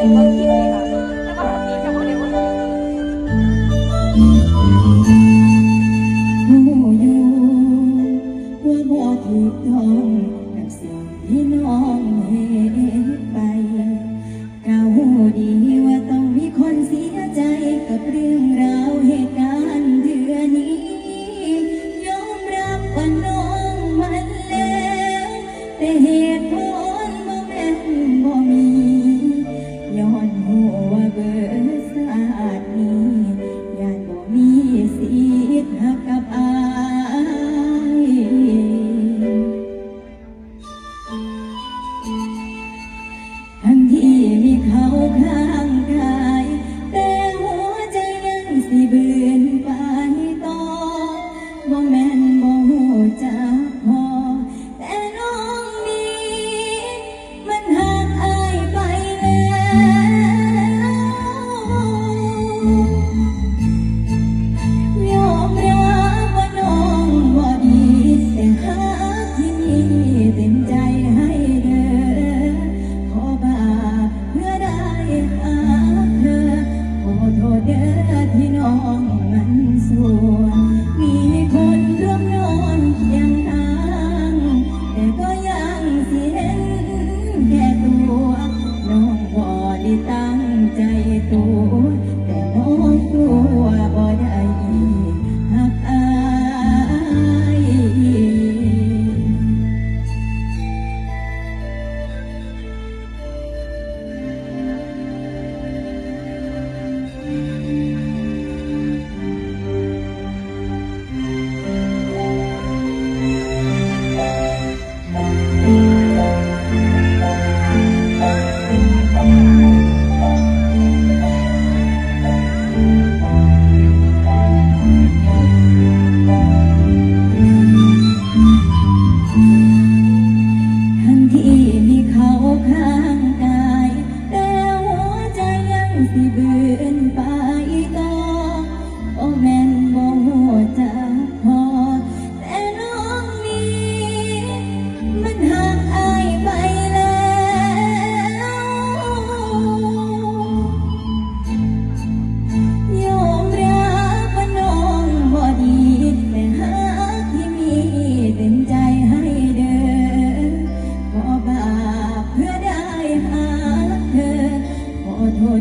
ด็ยค่ว่าที่บอาว่าบ่ต้องกับสิ่งที่น้องเห็น สานี้ญาติบ่มีสิหนักกับอายทั้งที่มีเขาค่า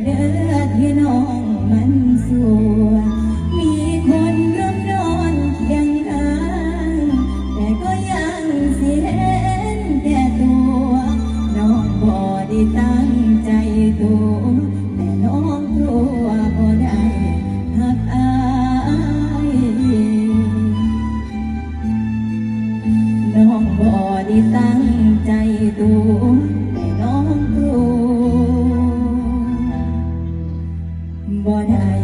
เด้อพี่น้องมันสวย One nit.